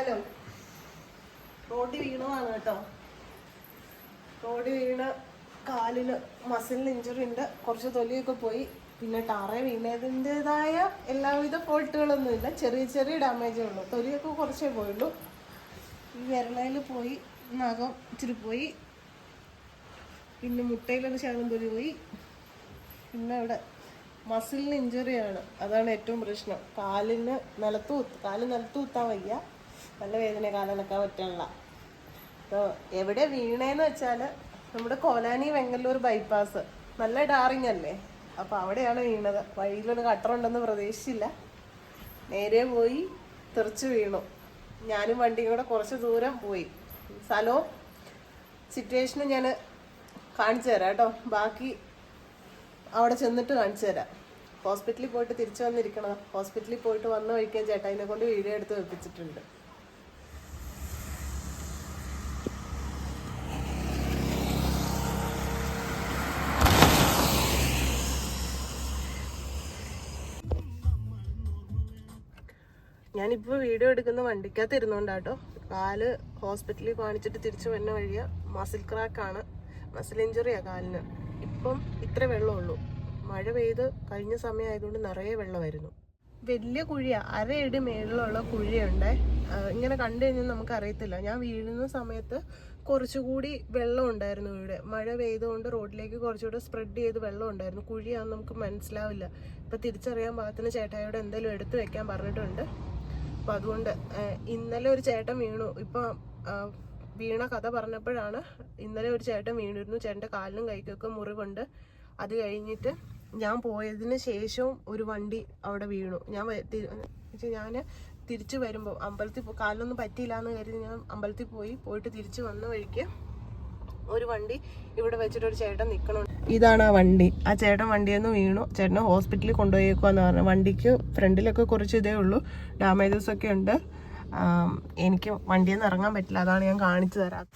എന്തായാലും. റോഡ് വീണതാണ് കേട്ടോ. റോഡ് വീണ് കാലിൽ മസിലിന് ഇഞ്ചുറി ഉണ്ട്. കുറച്ച് തൊലിയൊക്കെ പോയി. പിന്നെ ടാറ വീണതിന്റെതായ എല്ലാവിധ ഫോൾട്ടുകളൊന്നും ഇല്ല. ചെറിയ ചെറിയ ഡാമേജേ ഉള്ളൂ. തൊലിയൊക്കെ കുറച്ചേ പോയുള്ളൂ. ഈ വിരളയിൽ പോയി. നഖം ഇച്ചിരി പോയി. പിന്നെ മുട്ടയിലൊരു ശകലം തൊലി പോയി. പിന്നെ ഇവിടെ മസിലിന് ഇഞ്ചുറിയാണ് അതാണ് ഏറ്റവും പ്രശ്നം. കാലിന് നിലത്ത് കുത്ത് കാൽ നിലത്ത് കുത്താൻ വയ്യ. നല്ല വേദന കാലനക്കാൻ പറ്റാനുള്ള അപ്പോൾ എവിടെ വീണേന്ന് വെച്ചാൽ നമ്മുടെ കോലാനി വെങ്ങല്ലൂർ ബൈപ്പാസ് നല്ല ഡാറിങ് അല്ലേ? അപ്പോൾ അവിടെയാണ് വീണത്. വഴിയിലൊരു കട്ടറുണ്ടെന്ന് പ്രതീക്ഷിച്ചില്ല. നേരെ പോയി തെറിച്ച് വീണു. ഞാനും വണ്ടിയും കൂടെ കുറച്ച് ദൂരം പോയി. സ്ഥലവും സിറ്റുവേഷനും ഞാൻ കാണിച്ചു തരാം കേട്ടോ. ബാക്കി അവിടെ ചെന്നിട്ട് കാണിച്ചു തരാം. ഹോസ്പിറ്റലിൽ പോയിട്ട് തിരിച്ചു വന്നിരിക്കണം ഹോസ്പിറ്റലിൽ പോയിട്ട് വന്ന വഴിക്കാൻ ചേട്ടായിനെ കൊണ്ട് വീഡിയോ എടുത്ത് വെപ്പിച്ചിട്ടുണ്ട്. ഞാനിപ്പോൾ വീഡിയോ എടുക്കുന്ന വണ്ടിക്കകത്ത് ഇരുന്നോണ്ടാട്ടോ. കാൽ ഹോസ്പിറ്റലിൽ കാണിച്ചിട്ട് തിരിച്ചു വരുന്ന വഴിയ. മസിൽ ക്രാക്കാണ്. മസിൽ ഇഞ്ചുറിയാ കാലിന്. ഇപ്പം ഇത്ര വെള്ളമുള്ളൂ. മഴ പെയ്ത് കഴിഞ്ഞ സമയമായതുകൊണ്ട് നിറയെ വെള്ളമായിരുന്നു. വലിയ കുഴിയാ. അരയടി മേളിലുള്ള കുഴിയുണ്ടേ. ഇങ്ങനെ കണ്ടു കഴിഞ്ഞാൽ നമുക്ക് അറിയത്തില്ല ഞാൻ വീഴുന്ന സമയത്ത് കുറച്ചുകൂടി വെള്ളം ഉണ്ടായിരുന്നു ഇവിടെ. മഴ പെയ്തുകൊണ്ട് റോഡിലേക്ക് കുറച്ചുകൂടി സ്പ്രെഡ് ചെയ്ത് വെള്ളം ഉണ്ടായിരുന്നു. കുഴിയാണെന്ന് നമുക്ക് മനസ്സിലാവില്ല. ഇപ്പൊ തിരിച്ചറിയാൻ പാകത്തിന് ചേട്ടായോട് എന്തെങ്കിലും എടുത്തു വെക്കാൻ പറഞ്ഞിട്ടുണ്ട്. അപ്പൊ അതുകൊണ്ട് ഇന്നലെ ഒരു ചേട്ടൻ വീണു. ഇപ്പൊ വീണ കഥ പറഞ്ഞപ്പോഴാണ് ഇന്നലെ ഒരു ചേട്ടൻ വീണിരുന്നു. ചേട്ടന്റെ കാലിനും കൈക്കൊക്കെ മുറിവുണ്ട്. അത് കഴിഞ്ഞിട്ട് ഞാൻ പോയതിന് ശേഷവും ഒരു വണ്ടി അവിടെ വീണു. ഞാൻ ഞാൻ തിരിച്ചു വരുമ്പോൾ അമ്പലത്തിൽ പോ- കാലിനൊന്നും പറ്റിയില്ല എന്ന് കരുതി ഞാൻ അമ്പലത്തിൽ പോയി. പോയിട്ട് തിരിച്ചു വന്ന വഴിക്ക് ഒരു വണ്ടി ഇവിടെ വെച്ചിട്ട് ഒരു ചേട്ടൻ നിൽക്കണം ഇതാണ് ആ വണ്ടി. ആ ചേട്ടൻ വണ്ടിയിൽ നിന്ന് വീണു. ചേട്ടനെ ഹോസ്പിറ്റലിൽ കൊണ്ടുപോയേക്കുവാന്ന് പറഞ്ഞു. വണ്ടിക്ക് ഫ്രണ്ടിലൊക്കെ കുറച്ച് ഇതേ ഉള്ളൂ. ഡാമേജസ് ഒക്കെ ഉണ്ട്. എനിക്ക് വണ്ടിയിൽ നിന്ന് ഇറങ്ങാൻ പറ്റില്ല. അതാണ് ഞാൻ കാണിച്ചു തരാം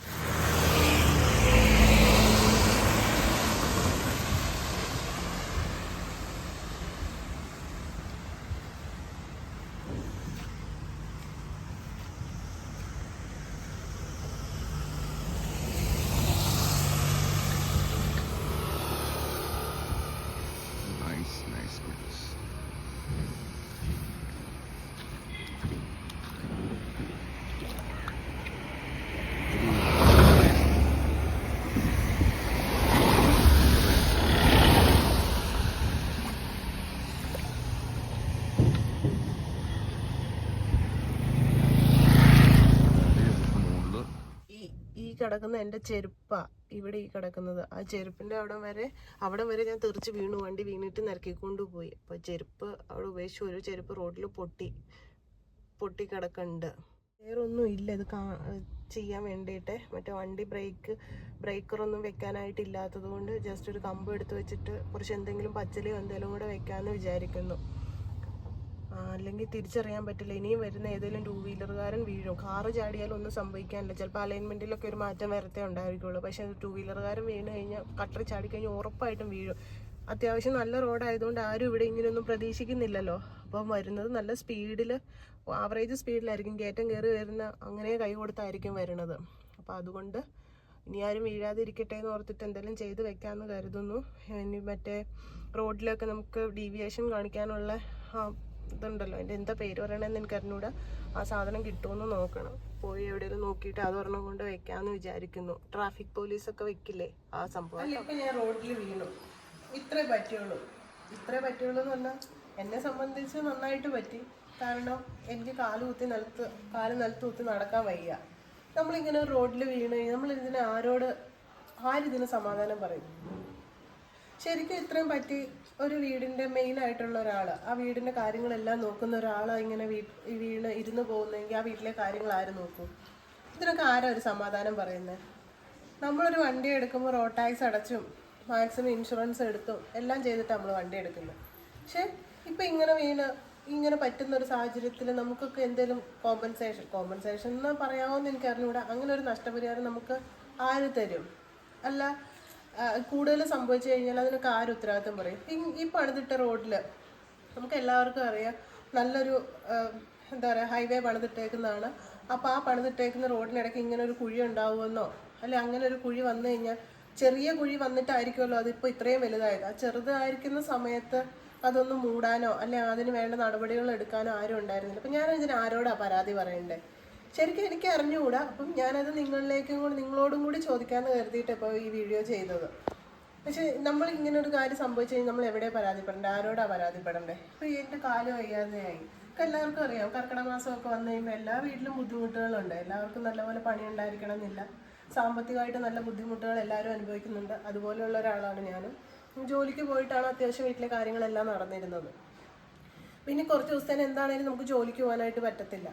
കിടക്കുന്ന എന്റെ ചെരുപ്പാ ഇവിടെ ഈ കിടക്കുന്നത്. ആ ചെരുപ്പിന്റെ അവിടെ വരെ അവിടെ വരെ ഞാൻ തെറിച്ച് വീണു. വണ്ടി വീണിട്ട് നിരക്കിക്കൊണ്ട് പോയി. അപ്പൊ ചെരുപ്പ് അവിടെ ഉപേക്ഷിച്ച് ഒരു ചെരുപ്പ് റോഡിൽ പൊട്ടി പൊട്ടി കിടക്കുന്നുണ്ട്. വേറെ ഒന്നും ഇല്ല. ഇത് കാ ചെയ്യാൻ വേണ്ടിയിട്ട് മറ്റേ വണ്ടി ബ്രേക്ക് ബ്രേക്കറൊന്നും വെക്കാനായിട്ടില്ലാത്തത് കൊണ്ട് ജസ്റ്റ് ഒരു കമ്പ് എടുത്ത് വെച്ചിട്ട് കുറച്ച് എന്തെങ്കിലും പച്ചലിയോ എന്തെങ്കിലും കൂടെ വെക്കാമെന്ന് വിചാരിക്കുന്നു. അല്ലെങ്കിൽ തിരിച്ചറിയാൻ പറ്റില്ല. ഇനിയും വരുന്ന ഏതെങ്കിലും ടൂ വീലറുകാരൻ വീഴും. കാറ് ചാടിയാലും ഒന്നും സംഭവിക്കാനില്ല. ചിലപ്പോൾ അലൈൻമെന്റിലൊക്കെ ഒരു മാറ്റം വരത്തേ ഉണ്ടായിരിക്കുള്ളൂ. പക്ഷെ ടൂ വീലറുകാരൻ വീണ് കഴിഞ്ഞാൽ കട്ടർ ചാടി കഴിഞ്ഞാൽ ഉറപ്പായിട്ടും വീഴും. അത്യാവശ്യം നല്ല റോഡായതുകൊണ്ട് ആരും ഇവിടെ ഇങ്ങനെയൊന്നും പ്രതീക്ഷിക്കുന്നില്ലല്ലോ. അപ്പം വരുന്നത് നല്ല സ്പീഡിൽ ആവറേജ് സ്പീഡിലായിരിക്കും കയറ്റം കയറി വരുന്ന അങ്ങനെ കൈ കൊടുത്തായിരിക്കും വരുന്നത് അപ്പോൾ അതുകൊണ്ട് ഇനി ആരും വീഴാതിരിക്കട്ടെ എന്ന് ഓർത്തിട്ട് എന്തെങ്കിലും ചെയ്ത് വെക്കാമെന്ന് കരുതുന്നു. ഇനി മറ്റേ റോഡിലൊക്കെ നമുക്ക് ഡീവിയേഷൻ കാണിക്കാനുള്ള ഇതുണ്ടല്ലോ. അതിന്റെ എന്താ പേര് പറയണമെന്ന് എനിക്ക് അറിഞ്ഞൂടെ. ആ സാധനം കിട്ടുമെന്ന് നോക്കണം. പോയി എവിടെയെങ്കിലും നോക്കിയിട്ട് അത് ഒരെണ്ണം കൊണ്ട് വെക്കാമെന്ന് വിചാരിക്കുന്നു. ട്രാഫിക് പോലീസ് ഒക്കെ വെക്കില്ലേ ആ സംഭവം? ഞാൻ റോഡിൽ വീണു. ഇത്രേ പറ്റുള്ളൂ ഇത്രേ പറ്റുള്ളൂ എന്ന് പറഞ്ഞാൽ എന്നെ സംബന്ധിച്ച് നന്നായിട്ട് പറ്റി. കാരണം എനിക്ക് കാൽ കുത്തി നിലത്ത് കാൽ നിലത്ത് കുത്തി നടക്കാൻ വയ്യ. നമ്മളിങ്ങനെ റോഡിൽ വീണ് നമ്മൾ ഇതിനെ ആരോട് ആരിതിന് സമാധാനം പറയും? ശരിക്കും ഇത്രയും പറ്റി ഒരു വീടിന്റെ മെയിൻ ആയിട്ടുള്ള ഒരാൾ ആ വീടിന്റെ കാര്യങ്ങളെല്ലാം നോക്കുന്ന ഒരാൾ ഇങ്ങനെ വീണ് ഇരുന്ന് പോകുന്നെങ്കിൽ ആ വീട്ടിലെ കാര്യങ്ങൾ ആര് നോക്കും? ഇതിനൊക്കെ ആരാ ഒരു സമാധാനം പറയുന്നത് നമ്മളൊരു വണ്ടി എടുക്കുമ്പോൾ റോഡ് ടാക്സ് അടച്ചും മാക്സിമം ഇൻഷുറൻസ് എടുത്തും എല്ലാം ചെയ്തിട്ട് നമ്മൾ വണ്ടി എടുക്കുന്നത് പക്ഷെ ഇപ്പൊ ഇങ്ങനെ വീണ് ഇങ്ങനെ പറ്റുന്ന ഒരു സാഹചര്യത്തിൽ നമുക്കൊക്കെ എന്തെങ്കിലും കോമ്പൻസേഷൻ കോമ്പൻസേഷൻ എന്ന് പറയാമോന്ന് എനിക്ക് അറിഞ്ഞുകൂടാ അങ്ങനെ ഒരു നഷ്ടപരിഹാരം നമുക്ക് ആര് തരും? അല്ല കൂടുതൽ സംഭവിച്ചു കഴിഞ്ഞാൽ അതിനൊക്കെ ആര് ഉത്തരവാദിത്വം പറയും? ഈ പണിതിട്ട റോഡിൽ നമുക്ക് എല്ലാവർക്കും അറിയാം നല്ലൊരു എന്താ പറയുക ഹൈവേ പണിതിട്ടേക്കുന്നതാണ്. അപ്പോൾ ആ പണിതിട്ടേക്കുന്ന റോഡിനിടയ്ക്ക് ഇങ്ങനെ ഒരു കുഴി ഉണ്ടാവുമെന്നോ അല്ലെ അങ്ങനെ ഒരു കുഴി വന്നു കഴിഞ്ഞാൽ ചെറിയ കുഴി വന്നിട്ടായിരിക്കുമല്ലോ അതിപ്പോൾ ഇത്രയും വലുതായത്. ആ ചെറുതായിരിക്കുന്ന സമയത്ത് അതൊന്ന് മൂടാനോ അല്ലെ അതിന് വേണ്ട നടപടികൾ എടുക്കാനോ ആരും ഉണ്ടായിരുന്നില്ല. അപ്പം ഞാൻ ഇതിന് ആരോടാ പരാതി പറയണ്ടേ? ശരിക്കും എനിക്ക് അറിഞ്ഞുകൂടാ. അപ്പം ഞാനത് നിങ്ങളിലേക്കും കൂടി നിങ്ങളോടും കൂടി ചോദിക്കാമെന്ന് കരുതിയിട്ട് ഇപ്പോൾ ഈ വീഡിയോ ചെയ്തത്. പക്ഷേ നമ്മൾ ഇങ്ങനെ ഒരു കാര്യം സംഭവിച്ചു കഴിഞ്ഞാൽ നമ്മൾ എവിടെ പരാതിപ്പെടണ്ടേ ആരോടാ പരാതിപ്പെടണ്ടേ ഇപ്പൊ എന്റെ കാൽ വയ്യാതെയായി. ഇപ്പം എല്ലാവർക്കും അറിയാം. കർക്കിടക മാസമൊക്കെ വന്നു കഴിയുമ്പോൾ എല്ലാ വീട്ടിലും ബുദ്ധിമുട്ടുകളുണ്ട്. എല്ലാവർക്കും നല്ലപോലെ പണി ഉണ്ടായിരിക്കണം എന്നില്ല സാമ്പത്തികമായിട്ട് നല്ല ബുദ്ധിമുട്ടുകൾ എല്ലാവരും അനുഭവിക്കുന്നുണ്ട്. അതുപോലെയുള്ള ഒരാളാണ് ഞാനും. ജോലിക്ക് പോയിട്ടാണ് അത്യാവശ്യം വീട്ടിലെ കാര്യങ്ങളെല്ലാം നടന്നിരുന്നത്. പിന്നെ കുറച്ച് ദിവസത്തേന് എന്താണേലും നമുക്ക് ജോലിക്ക് പോകാനായിട്ട് പറ്റത്തില്ല.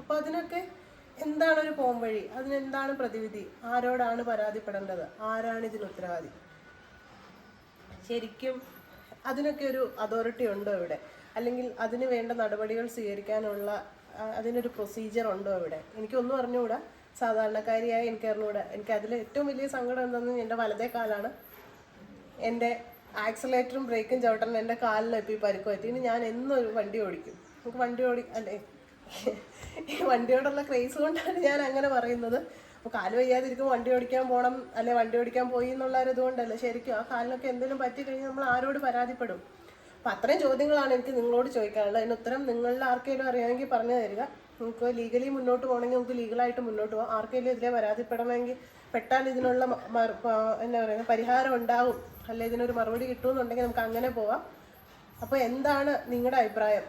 അപ്പോൾ അതിനൊക്കെ എന്താണ് ഒരു പോംവഴി അതിനെന്താണ് പ്രതിവിധി? ആരോടാണ് പരാതിപ്പെടേണ്ടത്? ആരാണ് ഇതിന് ഉത്തരവാദി? ശരിക്കും അതിനൊക്കെ ഒരു അതോറിറ്റി ഉണ്ടോ ഇവിടെ? അല്ലെങ്കിൽ അതിന് വേണ്ട നടപടികൾ സ്വീകരിക്കാനുള്ള അതിനൊരു പ്രൊസീജിയർ ഉണ്ടോ ഇവിടെ? എനിക്കൊന്നും അറിഞ്ഞുകൂടാ. സാധാരണക്കാരിയായ എനിക്ക് അറിഞ്ഞുകൂടാ എനിക്ക് അതിൽ ഏറ്റവും വലിയ സങ്കടം എന്തെന്ന് എന്റെ വലതേ കാലാണ്. എന്റെ ആക്സലേറ്ററും ബ്രേക്കും ചവിട്ടണം എന്റെ കാലിന് എപ്പി പരുക്ക് പറ്റി ഇനി ഞാൻ എന്നും ഒരു വണ്ടി ഓടിക്കും. നമുക്ക് വണ്ടി ഓടി അല്ലേ വണ്ടിയോടുള്ള ക്രേസ് കൊണ്ടാണ് ഞാൻ അങ്ങനെ പറയുന്നത്. അപ്പോൾ കാൽ വയ്യാതിരിക്കും വണ്ടി ഓടിക്കാൻ പോകണം അല്ലെ വണ്ടി ഓടിക്കാൻ പോയി എന്നുള്ള ഒരു ഇതുകൊണ്ടല്ല. ശരിക്കും ആ കാലിനൊക്കെ എന്തെങ്കിലും പറ്റി നമ്മൾ ആരോട് പരാതിപ്പെടും? അപ്പം അത്രയും ചോദ്യങ്ങളാണ് എനിക്ക് നിങ്ങളോട് ചോദിക്കാനുള്ളത്. അതിന് ഉത്തരം നിങ്ങളിൽ ആർക്കെങ്കിലും അറിയാമെങ്കിൽ പറഞ്ഞു തരിക. നമുക്ക് ലീഗലി മുന്നോട്ട് പോകണമെങ്കിൽ നമുക്ക് ലീഗലായിട്ട് മുന്നോട്ട് പോകാം. ആർക്കെങ്കിലും ഇതിലെ പരാതിപ്പെടണമെങ്കിൽ പെട്ടാൽ ഇതിനുള്ള എന്താ പറയുക പരിഹാരം ഉണ്ടാവും. അല്ലെ ഇതിനൊരു മറുപടി കിട്ടുമെന്നുണ്ടെങ്കിൽ നമുക്ക് അങ്ങനെ പോവാം. അപ്പോൾ എന്താണ് നിങ്ങളുടെ അഭിപ്രായം?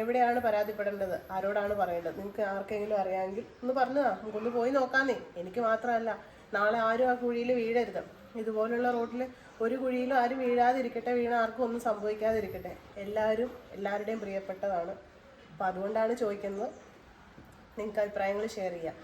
എവിടെയാണ് പരാതിപ്പെടേണ്ടത്? ആരോടാണ് പറയേണ്ടത്? നിങ്ങൾക്ക് ആർക്കെങ്കിലും അറിയാമെങ്കിൽ ഒന്ന് പറഞ്ഞു പറഞ്ഞതാ നമുക്കൊന്ന് പോയി നോക്കാന്നേ. എനിക്ക് മാത്രമല്ല നാളെ ആരും ആ കുഴിയിൽ വീഴരുത്. ഇതുപോലുള്ള റോഡിൽ ഒരു കുഴിയിലും ആരും വീഴാതിരിക്കട്ടെ. വീണ ആർക്കും ഒന്നും സംഭവിക്കാതിരിക്കട്ടെ. എല്ലാവരും എല്ലാവരുടെയും പ്രിയപ്പെട്ടതാണ്. അപ്പോൾ അതുകൊണ്ടാണ് ചോദിക്കുന്നത്. നിങ്ങൾക്ക് അഭിപ്രായങ്ങൾ ഷെയർ ചെയ്യാം.